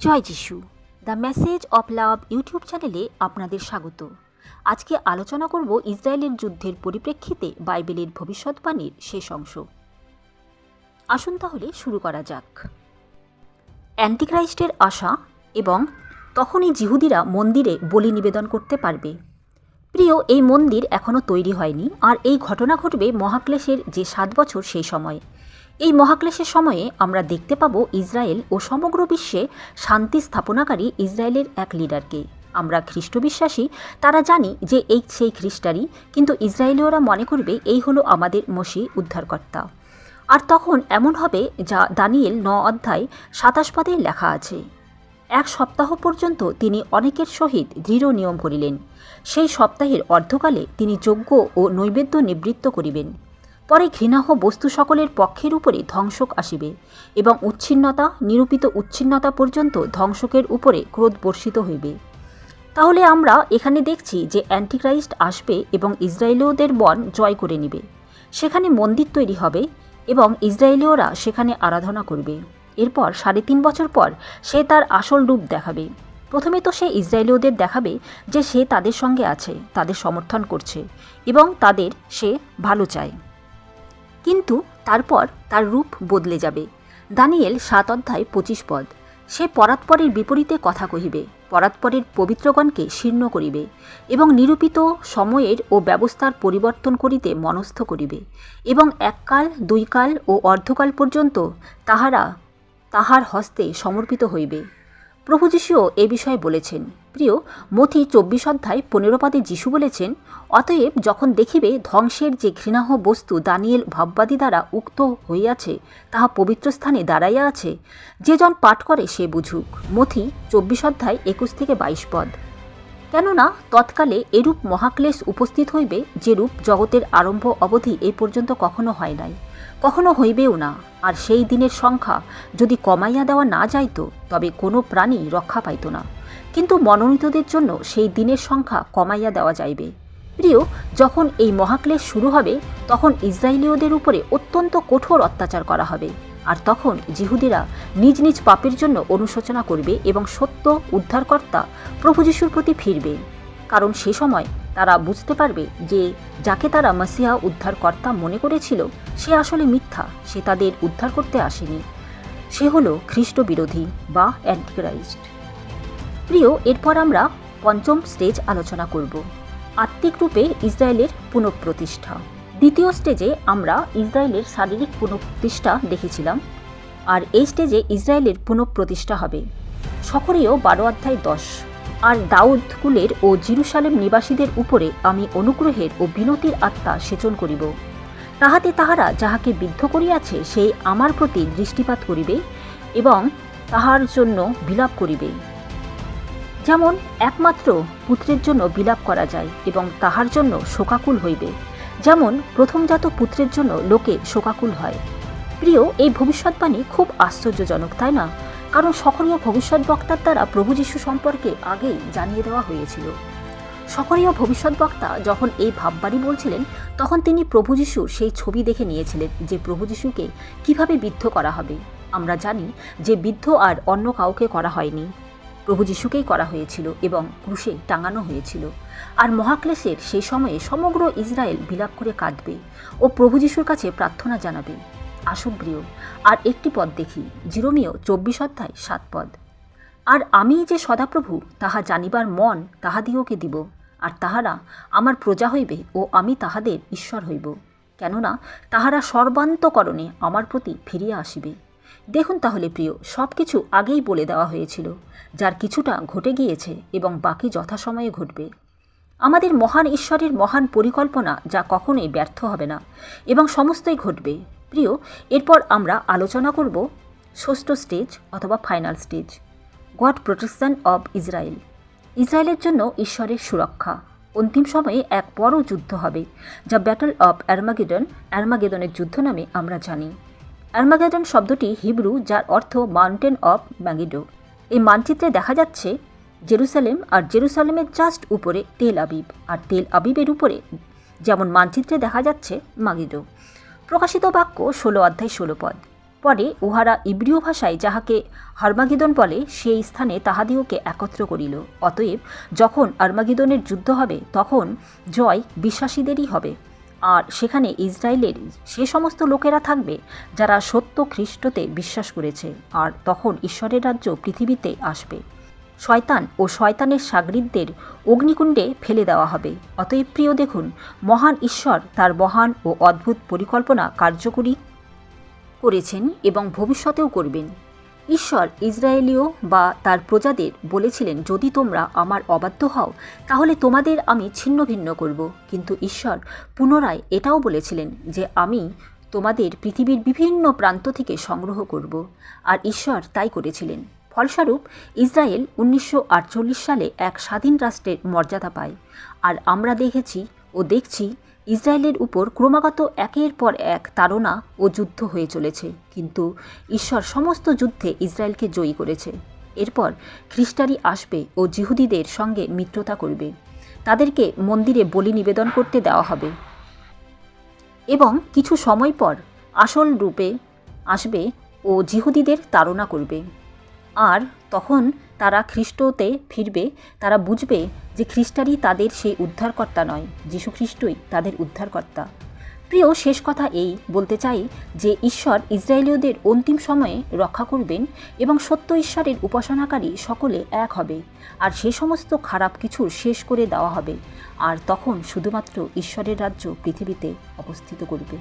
Joy Jishu the message of love YouTube চ্যানেলে আপনাদের স্বাগত। আজকে আলোচনা করব ইসরায়েলের যুদ্ধের পরিপ্রেক্ষিতে বাইবেলের ভবিষ্যৎবাণীর শেষ অংশ। আসুন তাহলে শুরু করা যাক। অ্যান্টিক্রাইস্টের আশা এবং তখনই জিহুদিরা মন্দিরে বলি নিবেদন করতে পারবে। প্রিয়, এই মন্দির এখনও তৈরি হয়নি আর এই ঘটনা ঘটবে মহাক্লেশের যে সাত বছর সেই সময়ে। এই মহাক্লেশের সময়ে আমরা দেখতে পাব ইসরায়েল ও সমগ্র বিশ্বে শান্তি স্থাপনাকারী ইসরায়েলের এক লিডারকে। আমরা খ্রিস্ট বিশ্বাসী, তারা জানি যে এই সেই খ্রিস্টারই কিন্তু ইসরায়েলীয়রা মনে করবে এই হলো আমাদের মসি উদ্ধারকর্তা। আর তখন এমন হবে যা দানিয়েল ন অধ্যায় সাতাশ পদে লেখা আছে। এক সপ্তাহ পর্যন্ত তিনি অনেকের সহিত দৃঢ় নিয়ম করিলেন। সেই সপ্তাহের অর্ধকালে তিনি যজ্ঞ ও নৈবেদ্য নিবৃত্ত করিবেন। পরে ঘৃণাহ বস্তু সকলের পক্ষের উপরে ধ্বংসক আসিবে এবং উচ্ছিন্নতা, নিরূপিত উচ্ছিন্নতা পর্যন্ত ধ্বংসকের উপরে ক্রোধ বর্ষিত হইবে। তাহলে আমরা এখানে দেখছি যে অ্যান্টিক্রাইস্ট আসবে এবং ইসরায়েলীয়দের বন জয় করে নিবে। সেখানে মন্দির তৈরি হবে এবং ইসরায়েলীয়রা সেখানে আরাধনা করবে। এরপর সাড়ে তিন বছর পর সে তার আসল রূপ দেখাবে। প্রথমে তো সে ইসরায়েলীয়দের দেখাবে যে সে তাদের সঙ্গে আছে, তাদের সমর্থন করছে এবং তাদের সে ভালো চায়। কিন্তু তারপর তার রূপ বদলে যাবে। দানিয়েল সাত অধ্যায় পঁচিশ পদ। সে পরাৎপরের বিপরীতে কথা কহিবে, পরাৎপরের পবিত্রগণকে শীর্ণ করিবে এবং নিরূপিত সময়ের ও ব্যবস্থার পরিবর্তন করিতে মনস্থ করিবে এবং এককাল, দুইকাল ও অর্ধকাল পর্যন্ত তাহারা তাহার হস্তে সমর্পিত হইবে। প্রভু যিশুও এ বিষয়ে বলেছেন, প্রিয় মথি চব্বিশ অধ্যায় পনেরো পাদে যিশু বলেছেন, অতএব যখন দেখিবে ধ্বংসের যে ঘৃণাহ বস্তু দানিয়েল ভাববাদী দ্বারা উক্ত হইয়াছে, তাহা পবিত্র স্থানে দাঁড়াইয়া আছে, যে জন পাঠ করে সে বুঝুক। মথি চব্বিশ অধ্যায় একুশ থেকে বাইশ পদ। কেননা তৎকালে এরূপ মহাক্লেশ উপস্থিত হইবে, যেরূপ জগতের আরম্ভ অবধি এই পর্যন্ত কখনো হয় নাই। কখনো হইবেও না। আর সেই দিনের সংখ্যা যদি কমাইয়া দেওয়া না যাইত, তবে কোনো প্রাণী রক্ষা পাইত না। কিন্তু মনোনীতদের জন্য সেই দিনের সংখ্যা কমাইয়া দেওয়া যাইবে। প্রিয়, যখন এই মহাক্লেশ শুরু হবে, তখন ইসরায়েলীয়দের উপরে অত্যন্ত কঠোর অত্যাচার করা হবে। আর তখন জিহুদিরা নিজ নিজ পাপের জন্য অনুশোচনা করবে এবং সত্য উদ্ধারকর্তা প্রভু যিশুর প্রতি ফিরবে। কারণ সে সময় তারা বুঝতে পারবে যে যাকে তারা মাসিহা উদ্ধারকর্তা মনে করেছিল, সে আসলে মিথ্যা, সে তাদের উদ্ধার করতে আসেনি। সে হলো খ্রিস্ট বিরোধী বা অ্যান্টিক্রাইস্ট। প্রিয়, এরপর আমরা পঞ্চম স্টেজ আলোচনা করব। আত্মিক রূপে ইসরায়েলের পুনঃপ্রতিষ্ঠা। দ্বিতীয় স্টেজে আমরা ইসরায়েলের শারীরিক পুনঃপ্রতিষ্ঠা দেখেছিলাম, আর এই স্টেজে ইসরায়েলের পুনঃপ্রতিষ্ঠা হবে। সকরেও বারো অধ্যায় দশ। আর দাউদ কুলের ও জিরুসালেম নিবাসীদের উপরে আমি অনুগ্রহের ও বিনতির আত্মা সেচন করিব। তাহাতে তাহারা যাহাকে বিদ্ধ করিয়াছে, সেই আমার প্রতি দৃষ্টিপাত করিবে এবং তাহার জন্য বিলাপ করিবে। যেমন একমাত্র পুত্রের জন্য বিলাপ করা যায় এবং তাহার জন্য শোকাকুল হইবে, যেমন প্রথমজাত পুত্রের জন্য লোকে শোকাকুল হয়। প্রিয়, এই ভবিষ্যৎবাণী খুব আশ্চর্যজনক, তাই না? কারণ সকরীয় ভবিষ্যৎ বক্তার দ্বারা প্রভু যীশু সম্পর্কে আগেই জানিয়ে দেওয়া হয়েছিল। সকরীয় ভবিষ্যৎ বক্তা যখন এই ভাববাড়ি বলছিলেন, তখন তিনি প্রভু যিশুর সেই ছবি দেখে নিয়েছিলেন যে প্রভু যিশুকে কীভাবে বিদ্ধ করা হবে। আমরা জানি যে বিদ্ধ আর অন্য কাউকে করা হয়নি। প্রভু যিশুকেই করা হয়েছিল এবং ক্রুশে টাঙানো হয়েছিল। আর মহাক্লেশের সেই সময়ে সমগ্র ইসরায়েল বিলাপ করে কাঁদবে ও প্রভু যিশুর কাছে প্রার্থনা জানাবে। আসুন প্রিয়। আর একটি পদ দেখি, জিরোমিও চব্বিশ অধ্যায় সাত পদ। আর আমি যে সদাপ্রভু, তাহা জানিবার মন তাহাদিওকে দিব, আর তাহারা আমার প্রজা হইবে ও আমি তাহাদের ঈশ্বর হইব। কেননা তাহারা সর্বান্তকরণে আমার প্রতি ফিরিয়া আসিবে। দেখুন তাহলে প্রিয় সব কিছু আগেই বলে দেওয়া হয়েছিল, যার কিছুটা ঘটে গিয়েছে এবং বাকি যথাসময়ে ঘটবে। আমাদের মহান ঈশ্বরের মহান পরিকল্পনা যা কখনোই ব্যর্থ হবে না, এবং সমস্তই ঘটবে। প্রিয়, এরপর আমরা আলোচনা করব ষষ্ঠ স্টেজ অথবা final stage, God protection of Israel. ইসরায়েলের জন্য ঈশ্বরের সুরক্ষা। অন্তিম সময়ে এক বড় যুদ্ধ হবে, যা ব্যাটল অব অ্যারমাগেডন অ্যারমাগেদনের যুদ্ধ নামে আমরা জানি। অ্যারমাগেডন শব্দটি হিব্রু, যার অর্থ মাউন্টেন অব ম্যাগিডো এই মানচিত্রে দেখা যাচ্ছে জেরুসালেম আর জেরুসালেমের জাস্ট উপরে তেল আবিব, আর তেল আবিবের উপরে, যেমন মানচিত্রে দেখা যাচ্ছে মাগিডো প্রকাশিত বাক্য ষোলো অধ্যায় ষোলো পদ। পরে উহারা ইব্রিয় ভাষায় যাহাকে হারমাগিদন বলে, সেই স্থানে তাহাদিওকে একত্র করিল। অতএব যখন আর্মাগিদনের যুদ্ধ হবে, তখন জয় বিশ্বাসীদেরই হবে। আর সেখানে ইসরায়েলের সে সমস্ত লোকেরা থাকবে, যারা সত্য খ্রিস্টতে বিশ্বাস করেছে। আর তখন ঈশ্বরের রাজ্য পৃথিবীতে আসবে। শয়তান ও শয়তানের সাগরিদদের অগ্নিকুণ্ডে ফেলে দেওয়া হবে। অতএব প্রিয়, দেখুন, মহান ঈশ্বর তার মহান ও অদ্ভুত পরিকল্পনা কার্যকরী করেছেন এবং ভবিষ্যতেও করবেন। ঈশ্বর ইসরায়েলীয় বা তার প্রজাদের বলেছিলেন, যদি তোমরা আমার অবাধ্য হও, তাহলে তোমাদের আমি ছিন্ন ভিন্ন করব। কিন্তু ঈশ্বর পুনরায় এটাও বলেছিলেন যে, আমি তোমাদের পৃথিবীর বিভিন্ন প্রান্ত থেকে সংগ্রহ করব। আর ঈশ্বর তাই করেছিলেন। ফলস্বরূপ, ইসরায়েল উনিশশো আটচল্লিশ সালে এক স্বাধীন রাষ্ট্রের মর্যাদা পায়। আর আমরা দেখেছি ও দেখছি ইসরায়েলের উপর ক্রমাগত একের পর এক তাড়না ও যুদ্ধ হয়ে চলেছে। কিন্তু ঈশ্বর সমস্ত যুদ্ধে ইসরায়েলকে জয়ী করেছে। এরপর খ্রিস্টারি আসবে ও জিহুদিদের সঙ্গে মিত্রতা করবে। তাদেরকে মন্দিরে বলি নিবেদন করতে দেওয়া হবে। এবং কিছু সময় পর আসল রূপে আসবে ও জিহুদিদের তাড়না করবে। আর তখন তারা খ্রিস্টতে ফিরবে, তারা বুঝবে যে খ্রিস্টারই তাদের সেই উদ্ধারকর্তা নয় যীশু খ্রিস্টই তাদের উদ্ধারকর্তা। প্রিয়, শেষ কথা এই, বলতে চাই যে ঈশ্বর ইসরায়েলীয়দের অন্তিম সময়ে রক্ষা করবেন এবং সত্য ঈশ্বরের উপাসনাকারী সকলে এক হবে আর সে সমস্ত খারাপ কিছুর শেষ করে দেওয়া হবে। আর তখন শুধুমাত্র ঈশ্বরের রাজ্য পৃথিবীতে অবস্থিত করবে।